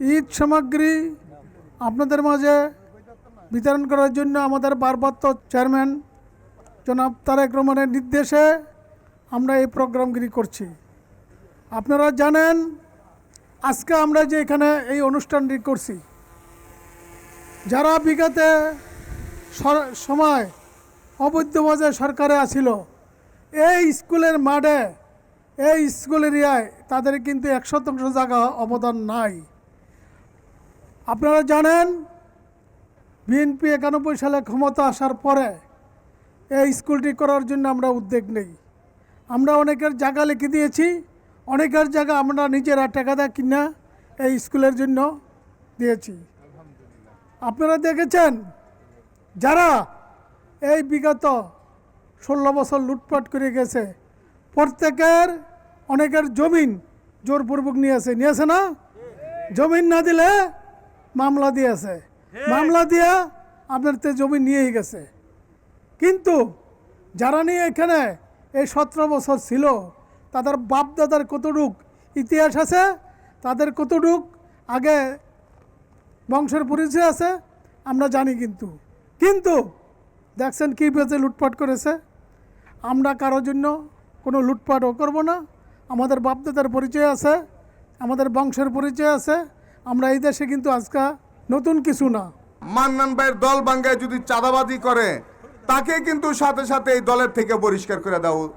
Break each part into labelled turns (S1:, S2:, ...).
S1: ঈদ সামগ্রী আপনাদের মাঝে বিতরণ করার জন্য আমাদের ভারপ্রাপ্ত চেয়ারম্যান জনাব তারেক রহমানের নির্দেশে আমরা এই প্রোগ্রামগুলি করছি। আপনারা জানেন, আজকে আমরা যে এখানে এই অনুষ্ঠানটি করছি, যারা বিগতে সময় অবৈধভাবে সরকারে আসিল এই স্কুলের মাঠে, এই স্কুল এরিয়ায় তাদের কিন্তু এক শতাংশ জায়গা অবদান নাই। আপনারা জানেন, বিএনপি একানব্বই সালে ক্ষমতা আসার পরে এই স্কুলটি করার জন্য আমরা উদ্যোগ নেই। আমরা অনেকের জায়গা লিখে দিয়েছি, অনেকের জায়গা আমরা নিজেরা টাকাদা কিনা এই স্কুলের জন্য দিয়েছি। আপনারা দেখেছেন, যারা এই বিগত ষোলো বছর লুটপাট করে গেছে, প্রত্যেকের অনেকের জমিন জোরপূর্বক নিয়েছে নিয়েছে না? জমিন না দিলে মামলা দিয়েছে। মামলা দিয়া আপনার তে জমি নিয়েই গেছে। কিন্তু যারা নিয়ে এখানে এই সতেরো বছর ছিল তাদের বাপ দাদার কতটুক ইতিহাস আছে তাদের কতটুক আগে বংশের পরিচয় আছে আমরা জানি কিন্তু। কিন্তু দেখছেন কী পেয়েছে লুটপাট করেছে? আমরা কারোর জন্য কোনো লুটপাটও করব না। আমাদের বাপদাদার পরিচয় আছে আমাদের বংশের পরিচয় আছে আমরা এই দেশে কিন্তু আজকে নতুন কিছু না।
S2: মান্নান ভাইয়ের দল বাঙ্গায় যদি চাঁদাবাদি করে, তাকে কিন্তু সাথে সাথে এই দলের থেকে পরিষ্কার করে দাও।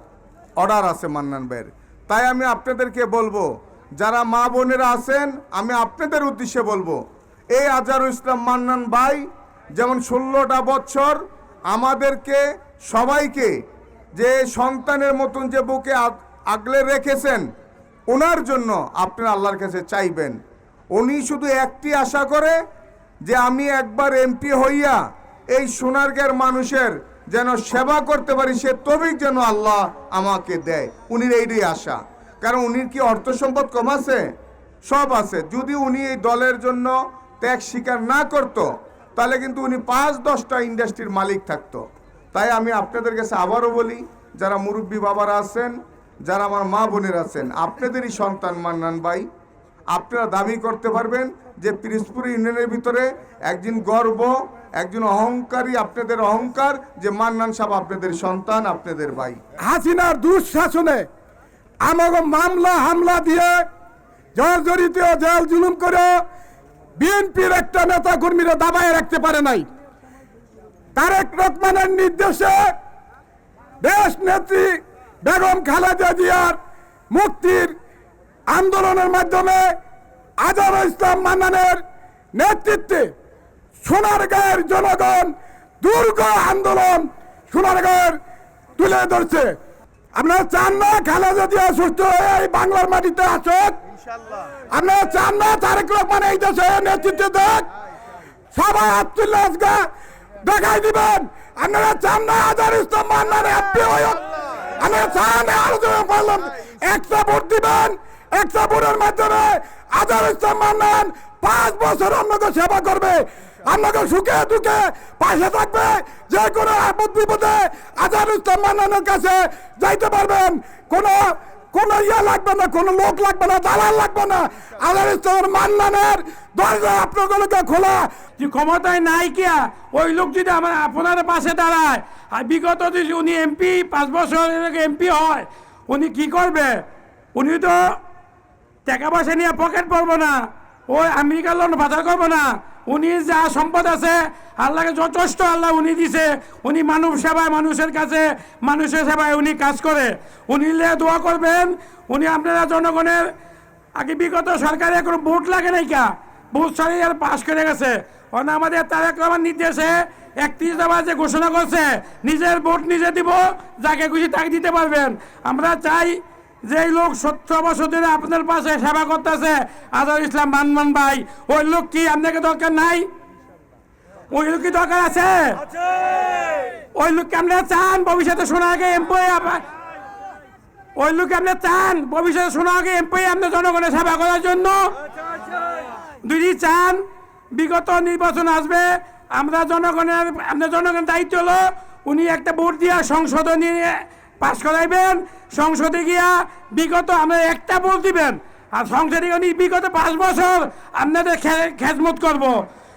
S2: অর্ডার আছে মান্নান ভাইয়ের। তাই আমি আপনাদেরকে বলব, যারা মা বোনেরা আছেন, আমি আপনাদের উদ্দেশ্যে বলব, এই আজারুল ইসলাম মান্নান ভাই যেমন ষোলোটা বছর আমাদেরকে, সবাইকে যে সন্তানের মতন যে বুকে আগ- আগলে রেখেছেন ওনার জন্য আপনারা আল্লাহর কাছে চাইবেন। উনি শুধু একটি আশা করে যে আমি একবার এমপি হইয়া এই সোনারগাঁর মানুষের যেন সেবা করতে পারি, সে তবিক যেন আল্লাহ আমাকে দেয়। উনির এইটাই আশা। কারণ উনির কি অর্থ সম্পদ কম আছে? সব আছে। যদি উনি এই দলের জন্য ত্যাগ স্বীকার না করত, তাহলে কিন্তু উনি পাঁচ দশটা ইন্ডাস্ট্রির মালিক থাকতো। তাই আমি আপনাদের কাছে আবারও বলি, যারা মুরব্বী বাবারা আছেন, যারা আমার মা বোনের আছেন, আপনাদেরই সন্তান মান্নান ভাই আপনারা দাবি করতে পারবেন যে পিরিজপুর ইউনিয়নের ভিতরে একজন গর্ব, একজন অহংকারী, আপনাদের অহংকার, যে মান্নান সাহেব আপনাদের সন্তান, আপনাদের ভাই।
S3: হাসিনার দুঃশাসনে আমাকে মামলা, হামলা দিয়ে জর্জরিত জেল জুলুম করে বিএনপির একটা নেতা কর্মীরা দাবায় রাখতে পারে নাই। তারেক রহমানের নির্দেশে দেশ নেত্রী বেগম খালেদা জিয়ার মুক্তির আন্দোলনের মাধ্যমে আজহার ইসলাম মান্নানের নেতৃত্বে সোনারগাঁয়ের জনগণ দুর্গ আন্দোলন সোনারগাঁয়ের তুলে ধরছে। আপনারা চান না খালেদা জিয়া সুস্থ হয়ে এই বাংলার মাটিতে আসুক? আপনারা চান না তারেক রহমান এই দেশে নেতৃত্ব দেখ সবাই আব্দুল্লাহ দেখাই দিবেন। আপনারা চান না আজার ইসলাম মান্নার হ্যাপি হয়ে আপনারা চান আলোচনা করলাম একটা ভোট দিবেন একটা ভোটের মাধ্যমে আজার ইসলাম মান্নান পাঁচ বছর আপনাকে সেবা করবে। আপনাকে সুখে দুঃখে পাশে থাকবে, যে কোনো আপদ বিপদে আজার ইসলাম মান্নানের কাছে যাইতে পারবেন। কোনো কোনো ইয়া লাগবে না, কোনো লোক লাগবে না, দালাল লাগবে না। আল্লাহ ইসলামের মান্নানের দরজা আপনাগুলোকে খোলা।
S4: যে ক্ষমতায় নাই কিয়া, ওই লোক যদি আমার আপনার পাশে দাঁড়ায়, আর বিগত যদি উনি এমপি, পাঁচ বছর এমপি হয়, উনি কি করবে? উনি তো টাকা পয়সা নিয়ে পকেট পড়ব না। ওই আমেরিকার লোন বাজার করব না। উনি যা সম্পদ আছে, আল্লাহকে যথেষ্ট আল্লাহ উনি দিছে। উনি মানব সেবায় মানুষের কাছে, মানুষের সেবায় উনি কাজ করে। উনি দোয়া করবেন, উনি আপনারা জনগণের আগে বিগত সরকারে কোনো ভোট লাগে নাই কা? ভোট আর পাশ করে গেছে। কারণ আমাদের তারেক রহমান নির্দেশে একত্রিশ দফা যে ঘোষণা করছে, নিজের ভোট নিজে দিব, যাকে খুশি তাকে দিতে পারবেন। আমরা চাই যে লোক সত্তর বছর ধরে আপনার পাশে সেবা করতেছে আজহার ইসলাম মানমান ভাই, ওই লোক কি আপনাকে দরকার নাই? ওই লোক কি দরকার আছে? ওই লোককে আপনারা চান ভবিষ্যতে শোনা আগে এমপি ওই লোক আপনি চান ভবিষ্যতে শোনা আগে এমপি আপনার জনগণের সেবা করার জন্য? যদি চান, বিগত নির্বাচন আসবে, আমরা জনগণের আপনার জনগণের দায়িত্ব হলো, উনি একটা ভোট দিয়া নিয়ে পাশ করাইবেন, সংসদে গিয়া বিগত আমরা একটা বল দিবেন। আর সংসদে বিগত পাঁচ বছর আপনাদের খেজমত করব।